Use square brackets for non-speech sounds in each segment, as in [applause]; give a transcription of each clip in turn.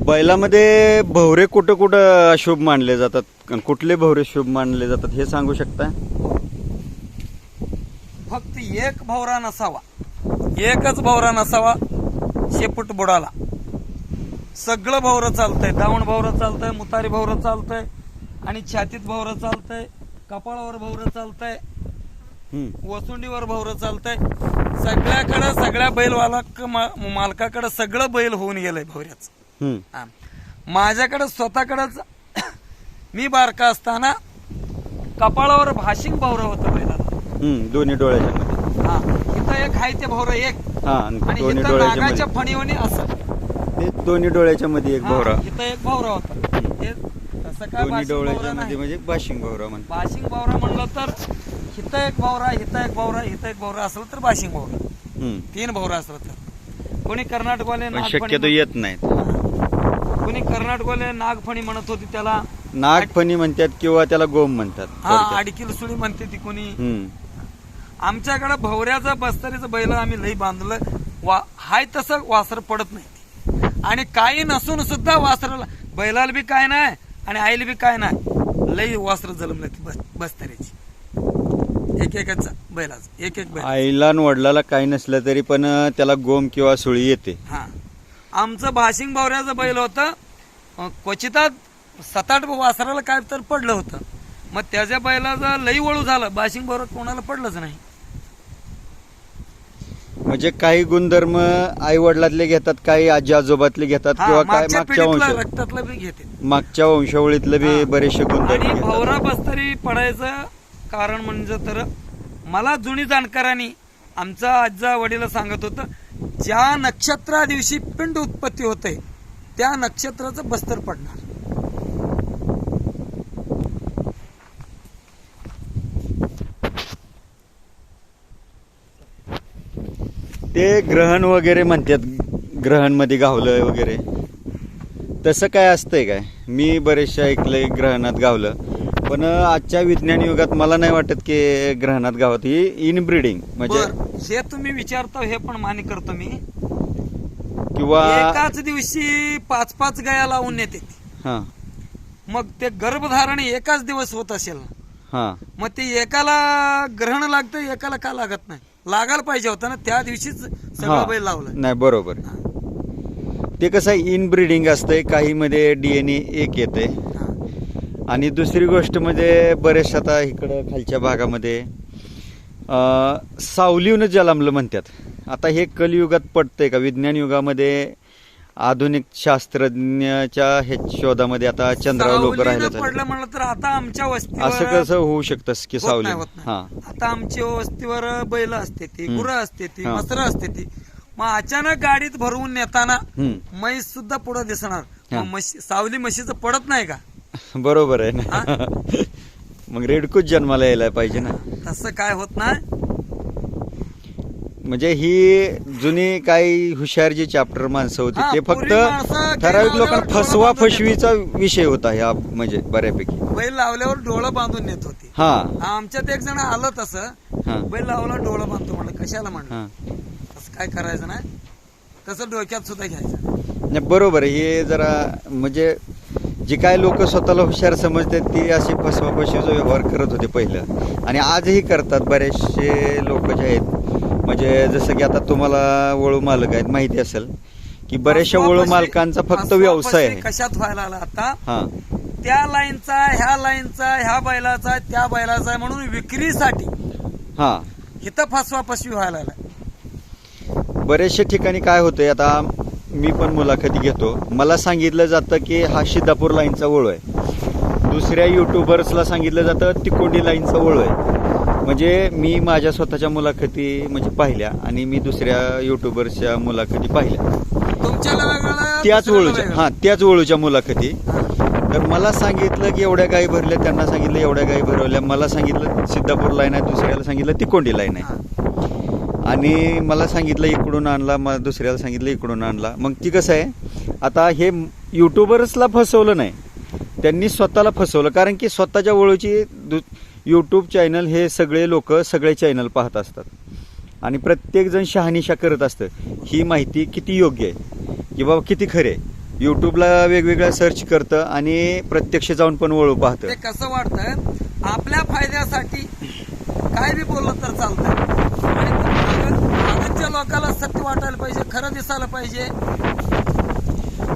बैलामध्ये भवरे कुठं कुठं अशुभ मानले जातात? कुठले भवरे शुभ मानले जातात हे सांगू शकता फक्त एक भवरा नसावा. एकच भवरा नसावा शेपूट बुडाला. सगळं भवरं चालतंय. दावण भवरं चालतंय मुतारी भवरं चालतंय आणि छातीत भवरं चालतंय कपाळावर भवरं चालतंय. वसुंडीवर भवरं चालतंय. सगळ्याकडे सगळ्या बैलवाला मालकाकडे सगळं बैल होऊन गेलंय भवऱ्याचं. हा. माझ्याकडे स्वतःकडेच मी बारका असताना कपाळावर भाशिंग भवरं होतं हम्म, दोन्ही डोळ्याच्या मध्ये. हा. इथं एक आहे ते भवरं एक. हा आणि आणि दोन्ही इथं डोळ्याच्या नागाच्या मध्ये. फणीवणी असं. ते दोन्ही डोळ्याच्या मध्ये एक हा, भवरा. इथं एक भवरा होता. हे तसं काय दोन्ही बाशिंग डोळ्याच्या मध्ये नाही. म्हणजे बाशिंग भवरा म्हणतात. बाशिंग भवरा म्हणलं तर इथं एक भवरा इथं एक भवरा इथं एक भवरा असलं तर बाशिंग भवरा. हम्म. तीन भवरा असलं तर. कोणी कर्नाटकवाले पण शक्यतो येत नाहीत. कोणी कर्नाटकवाले नागफणी म्हणत होती त्याला. नागफणी म्हणतात किंवा त्याला गोम म्हणतात. हा थोडक्यात. अडकील सुळी म्हणते ती कोणी. हम्म. आमच्याकडे भवऱ्याचं बस्तरीचं बैल आम्ही लई बांधलं. वा हाय तसं वासर पडत नाही. आणि काही नसून सुद्धा वासराला बैलाला बी काय नाही आणि आईला बी काय नाही. लई वासर जलमलं ती बस बस्तरीची. एक एकच बैलाच एक एक बैल. आईला आणि वडिलाला काही नसलं तरी पण त्याला गोम किंवा सुळी येते. हा. आमचं भाशिंग बावऱ्याचं बैल होतं. क्वचितात सात आठ वासराला काय तर पडलं होतं. मग त्याच्या बैलाचं लई वळू झालं. भाशिंग बावरा कोणाला पडलंच नाही. म्हणजे काही गुणधर्म आई वडिलातले घेतात काही आजी आजोबातले घेतात किंवा काय मागच्या रक्तातलं बी घेते. मागच्या वंशावळीतले बी. बरेचसे गुणधर्म भवरा बस्तरी पडायचं कारण म्हणजे तर मला जुनी जाणकारांनी आमचा आजा वडील सांगत होतं ज्या नक्षत्रा दिवशी पिंड उत्पत्ती होते त्या नक्षत्राचं बस्तर पडणार. ते ग्रहण वगैरे म्हणतात ग्रहणमध्ये गावलं वगैरे. तसं काय असतंय काय? मी बरेचसे ऐकलंय ग्रहणात गावलं. पण आजच्या विज्ञान युगात मला नाही वाटत की ग्रहणात गावत. ही इनब्रीडिंग म्हणजे हे तुम्ही विचारता हे पण मान्य करतो मी. किंवा एकाच दिवशी पाच पाच गाया लावून हा. मग ते गर्भधारण एकाच दिवस होत असेल. ना हा. मग ते एकाला ग्रहण लागतं एकाला का लागत नाही? लागायला पाहिजे होतं ना त्या दिवशीच सगळं बैल लावलं. नाही बरोबर ते कसं इनब्रीडिंग असतंय काही मध्ये डीएनए एक येते हा. आणि दुसरी गोष्ट म्हणजे बरेचसे आता इकडं खालच्या भागामध्ये अं, सावलीहूनच जलमलं म्हणतात. आता हे कलयुगात पडतंय का? विज्ञान युगामध्ये आधुनिक शास्त्रज्ञाच्या हे शोधामध्ये आता चंद्रावर लोक राहिले पडलं म्हणलं तर आता आमच्या वस्तीवर असं कसं होऊ शकतं की सावली. हा. आता आमच्या वस्तीवर बैल असते ती. गुरं असते ती. मसरं असते ती. मग अचानक गाडीत भरवून नेताना. म्हैस सुद्धा पुढे दिसणार. सावली म्हशीचं पडत नाही का? [laughs] बरोबर आहे ना. मग रेडकूच जन्माला यायला पाहिजे ना. तसं काय होत नाही. म्हणजे ही जुनी काही हुशार जी चॅप्टर माणसं होती हा, ते पूर्वी फक्त माणसं ठराविक लोकांना फसवा फसवीचा विषय होता ह्या म्हणजे बऱ्यापैकी. बैल लावल्यावर डोळं बांधून नेत होती. हा. आमच्यात एक जण आलं तसं हा. बैल लावला डोळं बांधतो म्हणलं कशाला म्हणलं? हा. असं काय करायचं नाही. तसं डोक्यात सुद्धा घ्यायचं नाही, बरोबर. हे जरा म्हणजे जे काय लोक स्वतःला हुशार समजतात ती अशी फसवा फसवीचा व्यवहार करत होते पहिलं. आणि आजही करतात बरेचसे लोक जे आहेत. म्हणजे जसं की आता तुम्हाला वळू मालक आहेत माहिती असेल की बऱ्याचशा वळू फसवा-फसवी- मालकांचा फक्त फसवा-फसवी व्यवसाय आहे. कशात व्हायला आला आता? हा. त्या लाईनचा ह्या लाईनचा ह्या बैलाचा त्या बैलाचा म्हणून विक्रीसाठी हा. इथं फसवा फसवी व्हायला बरेचशा ठिकाणी काय होतंय आता मी पण मुलाखती घेतो. मला सांगितलं जातं की हा सिद्धापूर लाईनचा वळू आहे. दुसऱ्या युट्यूबर्सला सांगितलं जातं तिकोंडी लाईनचा वळू आहे. म्हणजे मी माझ्या स्वतःच्या मुलाखती म्हणजे पाहिल्या आणि मी दुसऱ्या युट्यूबर्सच्या मुलाखती पाहिल्या. त्याच वेगळं. हा त्याच वळूच्या मुलाखती. तर मला सांगितलं की एवढ्या गायी भरल्या त्यांना सांगितलं एवढ्या गायी भरवल्या. मला सांगितलं सिद्धापूर लाईन आहे दुसऱ्याला सांगितलं तिकोंडी लाईन आहे. आणि मला सांगितलं इकडून आणला मग दुसऱ्याला सांगितलं इकडून आणला. मग ती कसं आहे आता हे युट्यूबर्सला फसवलं नाही. त्यांनी स्वतःला फसवलं. कारण की स्वतःच्या ओळखी दु यूट्यूब चॅनल हे सगळे लोक सगळे चॅनल पाहत असतात. आणि प्रत्येकजण शहानिशा करत असतं. ही माहिती किती योग्य आहे? की बाबा किती खरे युट्यूबला वेगवेगळ्या सर्च करतं आणि प्रत्यक्ष जाऊन पण वळू ते पाहतं कसं वाटतं आपल्या फायद्यासाठी काय बी बोललं तर चालतं आणि मागं- मागच्या लोकांना सत्य वाटायला पाहिजे खरं दिसायला पाहिजे.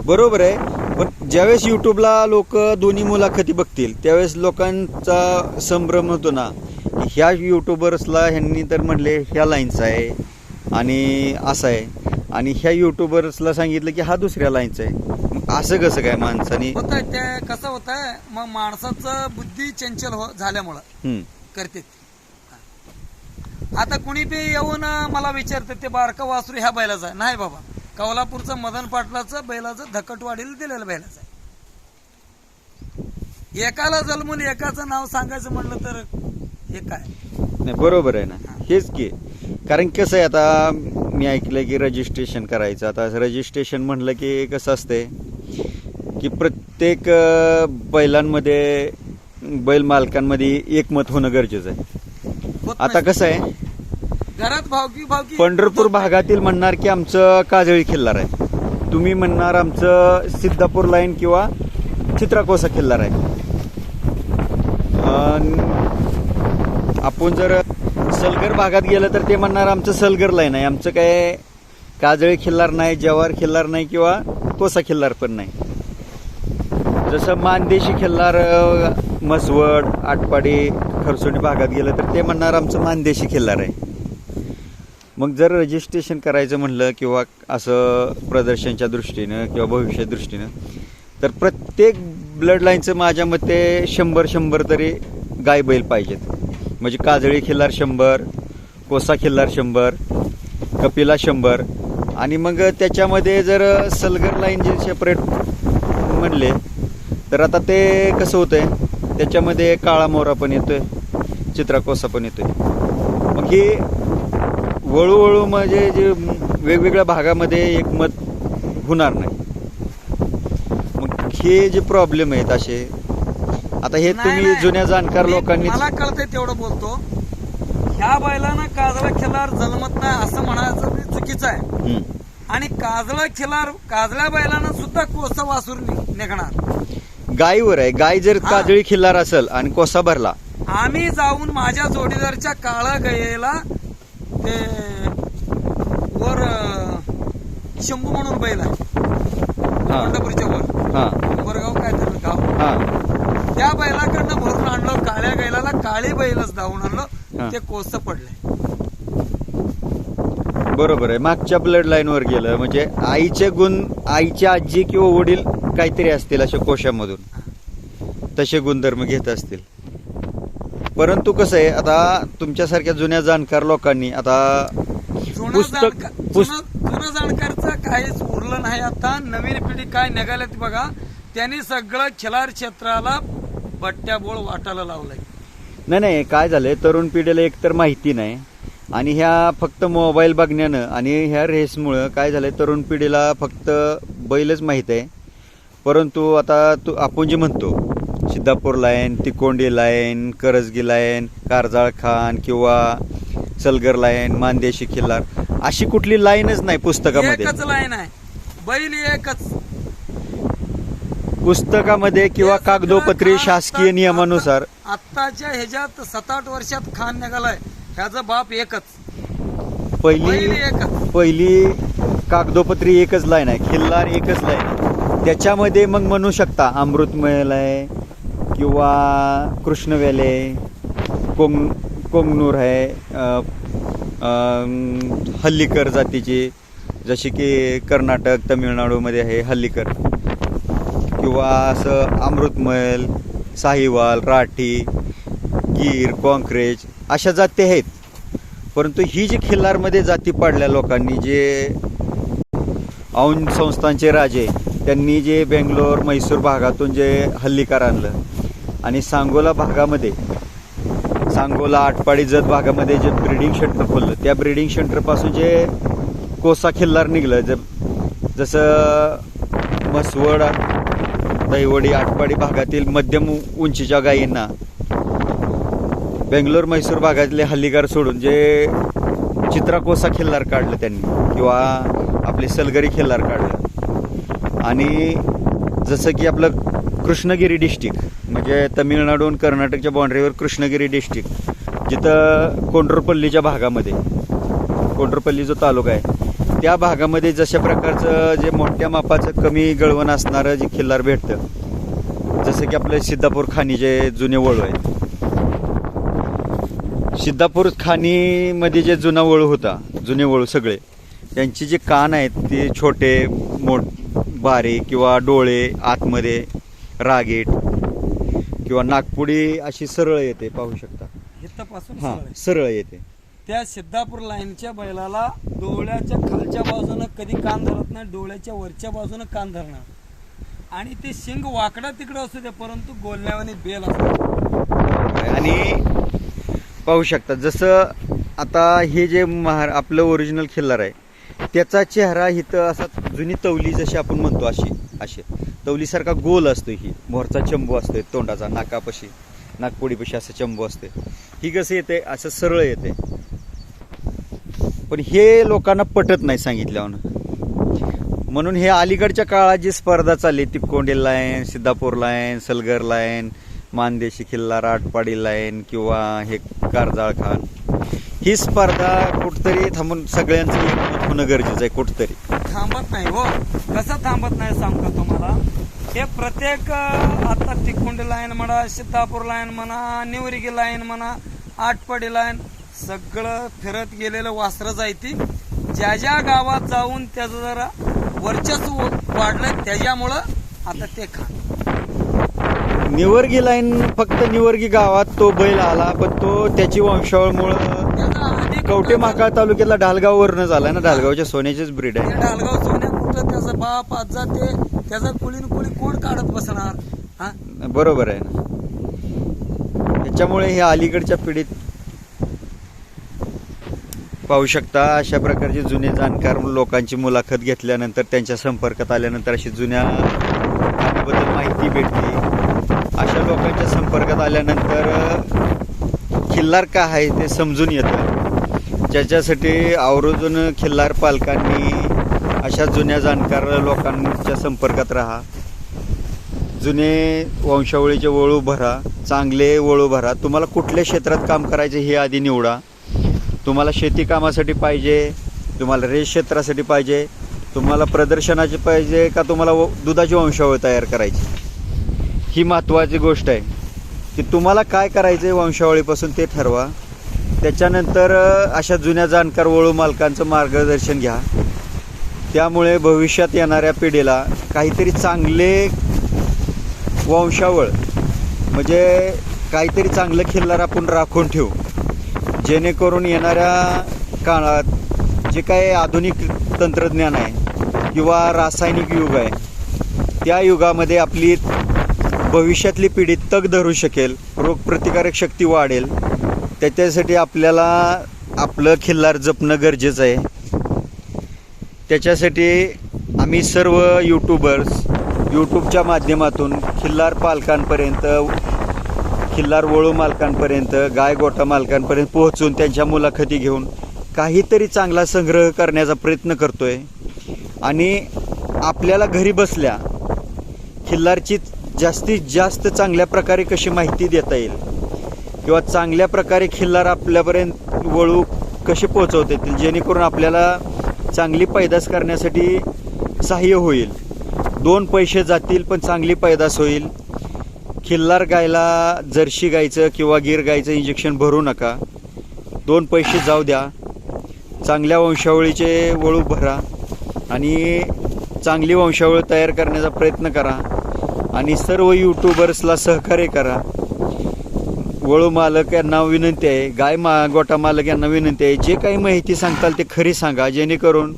बरोबर आहे. पण ज्यावेळेस युट्यूबला लोक दोन्ही मुलाखती बघतील त्यावेळेस लोकांचा संभ्रम होतो ना. की ह्या युट्यूबर्सला ह्यांनी तर म्हणले ह्या लाईनचा आहे आणि असं आहे. आणि ह्या युट्यूबर्सला सांगितलं की हा दुसऱ्या लाईनचा आहे. मग असं कसं काय माणसानी होत ते कसं होतंय मग माणसाचं बुद्धी चंचल हो झाल्यामुळं. करते आता कुणी बी येऊन मला विचारते ते बारकं वासरू ह्या बैलाचं नाही बाबा. कौलापूरचं मदन पाटलाचं बैलाचं धकटवाडीला दिलेलं बैलाचं आहे. एकाला जन्मून एकाचं नाव सांगायचं म्हणलं तर हे काय? नाही बरोबर आहे ना. हेच की कारण कसं आहे आता मी ऐकलं की रजिस्ट्रेशन करायचं. आता रजिस्ट्रेशन म्हणलं की कसं असतंय की प्रत्येक बैलांमध्ये बैल मालकांमध्ये एकमत होणं गरजेचं आहे. आता. कसं आहे घरात भावकी भावकी. पंढरपूर भागातील म्हणणार की आमचं काजळी खिल्लार आहे. तुम्ही म्हणणार आमचं सिद्धापूर लाईन किंवा चित्राकोसा खिल्लार आहे. आपण जर सलगर भागात गेलं तर ते म्हणणार आमचं सलगर लाईन आहे. आमचं काय काजळी खिल्लार नाही जवार खिल्लार नाही किंवा कोसा खिल्लार पण नाही. जसं मानदेशी खिल्लार अ, मसवड आटपाडी खरसोणी भागात गेलं तर ते म्हणणार आमचं मानदेशी खिल्लार आहे. मग जर रजिस्ट्रेशन करायचं म्हणलं किंवा असं प्रदर्शनच्या दृष्टीनं किंवा भविष्याच्या दृष्टीनं तर प्रत्येक ब्लड लाईनचं माझ्या मते शंभर शंभर तरी गाय बैल पाहिजेत. म्हणजे काजळी खिल्लार शंभर कोसा खिल्लार शंभर कपिला शंभर. आणि मग त्याच्यामध्ये जर सलगर लाईन जे सेपरेट म्हणले तर आता ते कसं होतंय? त्याच्यामध्ये काळा मोरा पण येतोय चित्रा कोसा पण येतोय. मग ही वळूवळू म्हणजे जे वेगवेगळ्या भागामध्ये एकमत होणार नाही. मग हे जे प्रॉब्लेम आहेत असे आता हे तुम्ही. जुन्या जाणकार लोकांनी मला कळतंय तेवढं बोलतो. ह्या बैलानं काजळा खिलार जन्मत नाही असं म्हणायचं ते चुकीचं आहे. आणि काजळा खिलार काजळ्या बैलानं सुद्धा कोसा वासूर निघणार? गायीवर आहे. गाय जर. काजळी खिल्लार असेल आणि कोसा भरला आम्ही जाऊन माझ्या जोडीदारच्या काळा गयेला ते वर शंभू म्हणून बैल आहे. पंढरपूरच्या वर. हा. वरगाव काय तर गाव. हा. त्या बैलाकडनं भरून आणलं काळ्या बैलाला काळी बैलच धावून. आणलं ते कोस पडले. बरोबर आहे. मागच्या ब्लड लाईन वर गेलं. म्हणजे आईचे गुण आईची आजी किंवा वडील काहीतरी असतील अशा कोशामधून. तसे गुणधर्म घेत असतील. परंतु कसं आहे आता तुमच्यासारख्या जुन्या जाणकार लोकांनी आता जुनं पुस्तक- जाणकार पुस- जुनं जुनं जाणकारचं काहीच उरलं नाही आता. नवीन पिढी काय निघाल्यात बघा. त्यांनी सगळं खिलार क्षेत्राला बट्ट्या बोळ वाटायला लावलंय. नाही नाही काय झालंय तरुण पिढीला एकतर माहिती नाही. आणि ह्या फक्त मोबाईल बघण्यानं आणि ह्या रेसमुळं काय झालंय तरुण पिढीला फक्त बैलच माहीत आहे. परंतु आता तू आपण जे म्हणतो Siddhapur line Tikondi line Karajgi line कारजाळ खान किंवा सलगर लाईन मानदेशी खिल्लार अशी कुठली लाईनच नाही पुस्तकामध्ये. एकच लाईन आहे. बैल एकच. पुस्तकामध्ये किंवा कागदोपत्री शासकीय नियमानुसार. आता- आत्ताच्या ह्याच्यात सात आठ वर्षात खान निघालाय. ह्याचा बाप एकच. बैल पहिली एकच. पहिली कागदोपत्री एकच लाईन आहे. खिल्लार एकच लाईन आहे. त्याच्यामध्ये मग म्हणू शकता अमृतमहल आहे किंवा कृष्णवेले कोंग कोंगनूर आहे हल्लीकर जातीची जशी की कर्नाटक तमिळनाडूमध्ये आहे हल्लीकर. किंवा असं अमृतमहल साहिवाल राठी गीर कॉंक्रेज अशा जाती आहेत. परंतु ही जी खिल्लारमध्ये जाती पाडल्या लोकांनी जे औंध संस्थांचे राजे त्यांनी जे बेंगलोर म्हैसूर भागातून जे हल्लीकार आणलं आणि सांगोला भागामध्ये सांगोला आटपाडी जत भागामध्ये जे ब्रिडिंग सेंटर खोललं त्या ब्रिडिंग सेंटरपासून जे कोसा खिल्लार निघलं ज जसं मसवड दहिवडी आटपाडी भागातील मध्यम उंचीच्या गायींना बेंगलोर म्हैसूर भागातले हल्लीगार सोडून जे चित्रा कोसा खिल्लार काढलं त्यांनी किंवा आपले सलगरी खिल्लार काढलं. आणि जसं की आपलं कृष्णगिरी डिस्ट्रिक्ट म्हणजे तमिळनाडू आणि कर्नाटकच्या बाँड्रीवर कृष्णगिरी डिस्ट्रिक्ट जिथं कोंडरपल्लीच्या भागामध्ये कोंडरपल्ली जो तालुका आहे त्या भागामध्ये जशा प्रकारचं जे मोठ्या मापाचं कमी गळवण असणारं जे खिल्लार भेटतं जसं की आपलं सिद्धापूर खाणी जे जुने वळू आहेत. सिद्धापूर खाणीमध्ये जे जुना वळू होता जुने वळू सगळे त्यांची जे कान आहेत ते छोटे मोठ बारे किंवा डोळे आतमध्ये रागीट किंवा नागपुडी अशी सरळ येते पाहू शकता. इथपासून हां सरळ आहे. सरळ येते. त्या सिद्धापूर लाईनच्या बैलाला डोळ्याच्या खालच्या बाजूनं कधी कान धरत नाही डोळ्याच्या वरच्या बाजूनं कान धरणार. आणि ते शिंग वाकडा तिकडं असू दे परंतु गोलण्यावाने बेल असतो आणि पाहू शकता जसं आता हे जे महार आपलं ओरिजिनल खिल्लार आहे त्याचा चेहरा इथं असा जुनी तवली जशी आपण म्हणतो अशी असे. तवलीसारखा गोल असतो ही. मोहरचा चंबू असतोय तोंडाचा नाकापाशी नागपोडीपशी असं चंबू असते ही कसं येते असं सरळ येते पण हे लोकांना पटत नाही सांगितल्यावर. म्हणून हे अलीकडच्या काळात जी स्पर्धा चालली Tikondi line Siddhapur line Salgar line Mann Deshi किल्ला राटपाडी लाईन किंवा हे कारजाळ खान. ही स्पर्धा कुठतरी थांबून सगळ्यांचं एकमत होणं गरजेचं आहे कुठतरी. थांबत नाही हो. कसं थांबत नाही सांगतो तुम्हाला? हे प्रत्येक आता तिकुंडी लाईन म्हणा सिद्धापूर लाईन म्हणा निवरिगी लाईन म्हणा आटपाडी लाईन सगळं फिरत गेलेलं वासरं जायती ज्या ज्या गावात जाऊन त्याचं जरा वर्चस्व वाढलं त्याच्यामुळं आता ते खान निवर्गी लाईन फक्त निवर्गी गावात तो बैल आला पण तो त्याची वंशावळमुळं कवटे महाकाळ तालुक्यातला ढालगाववरनं झालाय ना? ढालगावच्या सोन्याचीच ब्रीड आहे. ढालगाव सोन्या कुठं? त्याचा बाप आजा ते त्याचा कुळीन कुळी कोण काढत बसणार? हा? बरोबर आहे ना? त्याच्यामुळे हे अलीकडच्या पिढीत पाहू शकता अशा प्रकारचे जुने जाणकार लोकांची मुलाखत घेतल्यानंतर त्यांच्या संपर्कात आल्यानंतर अशी जुन्या खाण्याबद्दल माहिती भेटली अशा लोकांच्या संपर्कात आल्यानंतर खिल्लार का आहे ते समजून येतं. ज्याच्यासाठी आवर्जून खिल्लार पालकांनी अशा जुन्या जाणकार लोकांच्या संपर्कात राहा. जुने वंशावळीचे वळू भरा चांगले वळू भरा. तुम्हाला कुठल्या क्षेत्रात काम करायचे हे आधी निवडा. तुम्हाला शेती कामासाठी पाहिजे तुम्हाला रेस क्षेत्रासाठी पाहिजे तुम्हाला प्रदर्शनाची पाहिजे का तुम्हाला व- दुधाची वंशावळ तयार करायची? ही महत्त्वाची गोष्ट आहे. की तुम्हाला काय करायचं आहे वंशावळीपासून ते ठरवा. त्याच्यानंतर अशा जुन्या जाणकार वळू मालकांचं मार्गदर्शन घ्या. त्यामुळे भविष्यात येणाऱ्या पिढीला काहीतरी चांगले वंशावळ म्हणजे काहीतरी चांगलं खिल्लार आपण राखून ठेवू. जेणेकरून येणाऱ्या काळात जे काही आधुनिक तंत्रज्ञान आहे किंवा रासायनिक युग आहे त्या युगामध्ये आपली भविष्यातली पिढी तग धरू शकेल रोगप्रतिकारक शक्ती वाढेल त्याच्यासाठी आपल्याला आपलं खिल्लार जपणं गरजेचं आहे. त्याच्यासाठी आम्ही सर्व यूट्यूबर्स यूट्यूबच्या माध्यमातून खिल्लार पालकांपर्यंत खिल्लार वळू मालकांपर्यंत गायगोटा मालकांपर्यंत पोहोचून त्यांच्या मुलाखती घेऊन काहीतरी चांगला संग्रह करण्याचा प्रयत्न करतो आहे आणि आपल्याला घरी बसल्या खिल्लारची जास्तीत जास्त चांगल्या प्रकारे कशी माहिती देता येईल किंवा चांगल्या प्रकारे खिल्लार आपल्यापर्यंत वळू कसे पोहोचवता येतील जेणेकरून आपल्याला चांगली पैदास करण्यासाठी सहाय्य होईल. दोन पैसे जातील पण चांगली पैदास होईल. खिल्लार गायला जर्शी गायचं किंवा गीर गायचं इंजेक्शन भरू नका. दोन पैसे जाऊ द्या. चांगल्या वंशावळीचे वळू भरा आणि चांगली वंशावळ तयार करण्याचा प्रयत्न करा. आणि सर्व यूट्यूबर्सला सहकार्य करा. वळू मालक यांना विनंती आहे गाय मा गोटा मालक यांना विनंती आहे जे काही माहिती सांगताल ते खरी सांगा जेणेकरून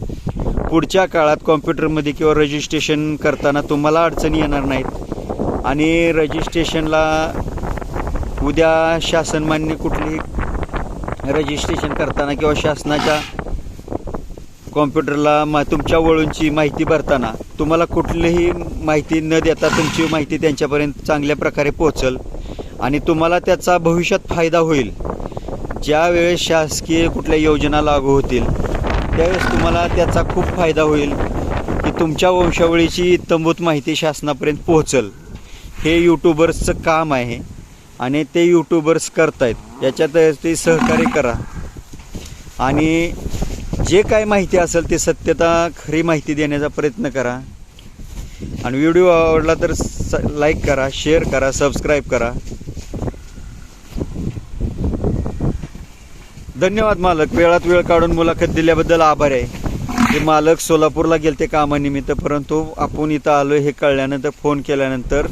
पुढच्या काळात कॉम्प्युटरमध्ये किंवा रजिस्ट्रेशन करताना तुम्हाला अडचणी येणार नाहीत. आणि रजिस्ट्रेशनला उद्या शासनमान्य कुठली रजिस्ट्रेशन करताना किंवा शासनाच्या कॉम्प्युटरला मा तुमच्या वळूंची माहिती भरताना तुम्हाला कुठलीही माहिती न देता तुमची माहिती त्यांच्यापर्यंत चांगल्या प्रकारे पोहोचल. आणि तुम्हाला त्याचा भविष्यात फायदा होईल. ज्यावेळेस शासकीय कुठल्या योजना लागू होतील त्यावेळेस तुम्हाला त्याचा खूप फायदा होईल की तुमच्या वंशावळीची तंबूत माहिती शासनापर्यंत पोहोचल. हे यूट्यूबर्सचं काम आहे आणि ते यूट्यूबर्स करतायत. याच्यात ते सहकार्य करा. आणि जे काय माहिती असेल ते सत्यता खरी माहिती देण्याचा प्रयत्न करा. आणि व्हिडिओ आवडला तर स लाईक करा शेअर करा सबस्क्राईब करा. धन्यवाद मालक. वेळात वेळ काढून मुलाखत दिल्याबद्दल आभार आहे. ते मालक सोलापूरला गेलते कामानिमित्त परंतु आपण इथं आलो हे कळल्यानंतर फोन केल्यानंतर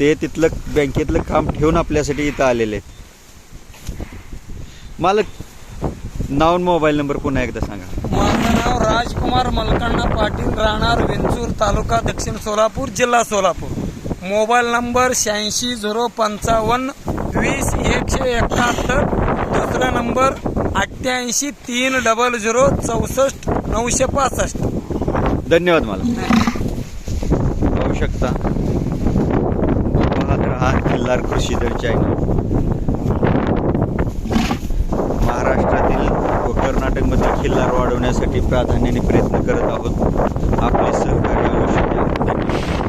ते तिथलं बँकेतलं काम ठेवून आपल्यासाठी इथं आलेले आहेत. मालक नाव मोबाईल नंबर पुन्हा एकदा सांगा. माझं नाव राजकुमार मलकण्णा पाटील राहणार विंचूर तालुका दक्षिण सोलापूर जिल्हा सोलापूर. मोबाईल नंबर शहाऐंशी झिरो पंचावन्न वीस एकशे एकाहत्तर. दुसरा नंबर अठ्ठ्याऐंशी तीन डबल झिरो चौसष्ट नऊशे पासष्ट. धन्यवाद मला. पाहू शकता. पाहत रहा किल्लार कृषी दल चॅनल महाराष्ट्रातील व कर्नाटकमधील खिल्लार वाढवण्यासाठी प्राधान्याने प्रयत्न करत आहोत. आपण